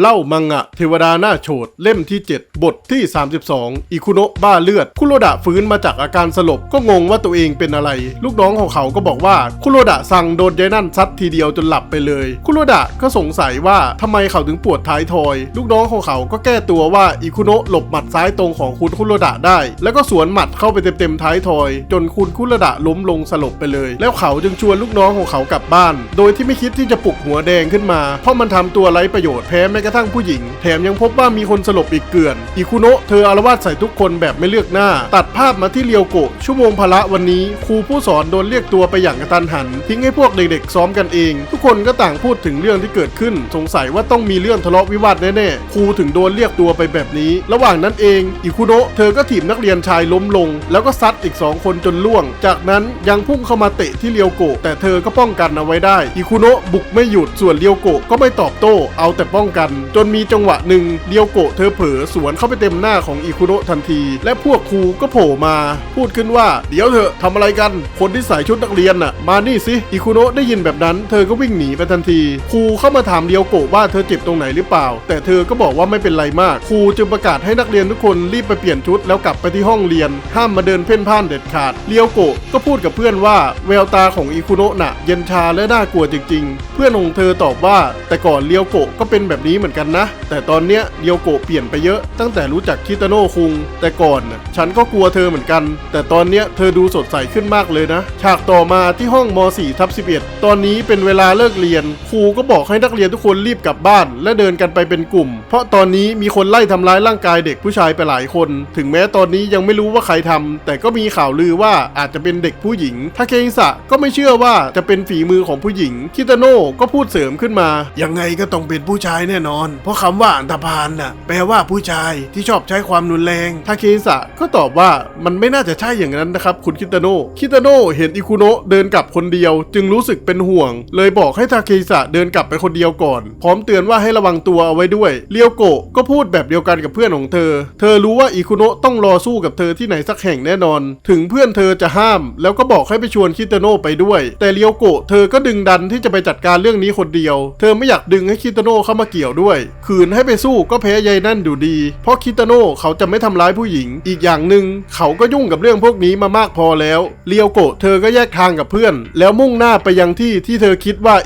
เล่ามังงะเทวดาหน้าโฉดเล่มที่ 7 บทที่ 32 อิคุโนะบ้าเลือด คุโรดะฟื้นมาจากอาการสลบก็งงว่าตัวเองเป็นอะไร ลูกน้องของเขาก็บอกว่าคุโรดะสั่งโดนยายนั่นซัดทีเดียวจนหลับไปเลย คุโรดะก็สงสัยว่าทำไมเขาถึงปวดท้ายทอย ลูกน้องของเขาก็แก้ตัวว่าอิคุโนะหลบหมัดซ้ายตรงของคุณคุโรดะได้ แล้วก็สวนหมัดเข้าไปเต็มๆท้ายทอย จนคุณคุโรดะล้มลงสลบไปเลย แล้วเขาจึงชวนลูกน้องของเขากลับบ้าน โดยที่ไม่คิดที่จะปลุกหัวแดงขึ้นมา เพราะมันทำตัวไร้ประโยชน์แพ้แม้กระทั่งผู้หญิง แถมยังพบว่ามีคนสลบอีกเกลื่อนอิคุโนะเธออารวาสใส่ทุกคนแบบไม่เลือกหน้า ตัดภาพมาที่เรียวโกะชั่วโมงพละวันนี้ ครูผู้สอนโดนเรียกตัวไปอย่างกระตันหัน ทิ้งให้พวกเด็กๆ ซ้อมกันเอง ทุกคนก็ต่างพูดถึงเรื่องที่เกิดขึ้น สงสัยว่าต้องมีเรื่องทะเลาะวิวาทแน่ๆครูถึงโดนเรียกตัวไปแบบนี้ ระหว่างนั้นเองอิคุโนะเธอก็ถีบนักเรียนชายล้มลง แล้วก็ซัดอีกสองคนจนล่วง จากนั้นยังพุ่งเข้ามาเตะที่เรียวโกะแต่เธอก็ป้องกันเอาไว้ได้อิคุโนะบุกไม่หยุดส่วนเรียวโกะก็ไม่ตอบโต้ เอาแต่ป้องกันจนมีจังหวะหนึ่งเรียวโกะเธอเผลอสวนเข้าไปเต็มหน้าของอิคุโนะทันที และพวกครูก็โผล่มา พูดขึ้นว่า เดี๋ยวเถอะทำอะไรกัน คนที่ใส่ชุดนักเรียนน่ะ มานี่สิอิคุโนะได้ยินแบบนั้น เธอก็วิ่งหนีไปทันที ครูเข้ามาถามเรียวโกะว่าเธอเจ็บตรงไหนหรือเปล่า แต่เธอก็บอกว่าไม่เป็นไรมาก ครูจึงประกาศให้นักเรียนทุกคนรีบไปเปลี่ยนชุดแล้วกลับไปที่ห้องเรียน ห้ามมาเดินเพ่นพ่านเด็ดขาดเรียวโกะก็พูดกับเพื่อนว่าแววตาของอิคุโนะน่ะ เย็นชาและน่ากลัวจริง ๆ เพื่อนของเธอตอบว่า แต่ก่อนเรียวโกะก็เป็นแบบนี้เหมือนกันนะ แต่ตอนเนี้ยเรียวโกะเปลี่ยนไปเยอะตั้งแต่รู้จักคิตาโนะคุง แต่ก่อนน่ะฉันก็กลัวเธอเหมือนกัน แต่ตอนเนี้ยเธอดูสดใสขึ้นมากเลยนะ ฉากต่อมาที่ห้องม .4 ทับ11 ตอนนี้เป็นเวลาเลิกเรียน ครูก็บอกให้นักเรียนทุกคนรีบกลับบ้าน และเดินกันไปเป็นกลุ่ม เพราะตอนนี้มีคนไล่ทำร้ายร่างกายเด็กผู้ชายไปหลายคน ถึงแม้ตอนนี้ยังไม่รู้ว่าใครทำแต่ก็มีข่าวลือว่าอาจจะเป็นเด็กผู้หญิงทาเคอิสะก็ไม่เชื่อว่าจะเป็นฝีมือของผู้หญิงคิตาโน่ก็พูดเสริมขึ้นมา ยังไงก็ต้องเป็นผู้ชายแน่นอนเพราะคำว่าอันธพาลน่ะแปลว่าผู้ชายที่ชอบใช้ความรุนแรงทาเคอิสะก็ตอบว่ามันไม่น่าจะใช่อย่างนั้นนะครับ คุณคิตาโน่คิตาโน่เห็นอิคุโนะเดินกลับคนเดียว จึงรู้สึกเป็นห่วง เลยบอกให้ทาเคอิสะเดินกลับไปคนเดียวก่อน พร้อมเตือนว่าให้ระวังตัวเอาไว้ด้วยเรียวโกะก็พูดแบบเดียวกันกับเพื่อนของเธอ เธอรู้ว่าอิคุโนะต้องรอสู้กับเธอที่ไหนสักแห่งแน่นอน ถึงเพื่อนเธอจะห้าม แล้วก็บอกให้ไปชวนคิตาโน่ไปด้วย แต่เรียวโกะเธอก็ดึงดันที่จะไปจัดการเรื่องนี้คนเดียว เธอไม่อยากดึงให้คิตาโน่เข้ามาเกี่ยวด้วยขืนให้ไปสู้ก็แพ้ยายนั่นอยู่ดี เพราะคิตาโน่เขาจะไม่ทำร้ายผู้หญิง อีกอย่างหนึ่งเขาก็ยุ่งกับเรื่องพวกนี้มามากพอแล้ว เลียวโกะเธอก็แยกทางกับเพื่อน แล้วมุ่งหน้าไปยังที่ที่เธอคิดว่า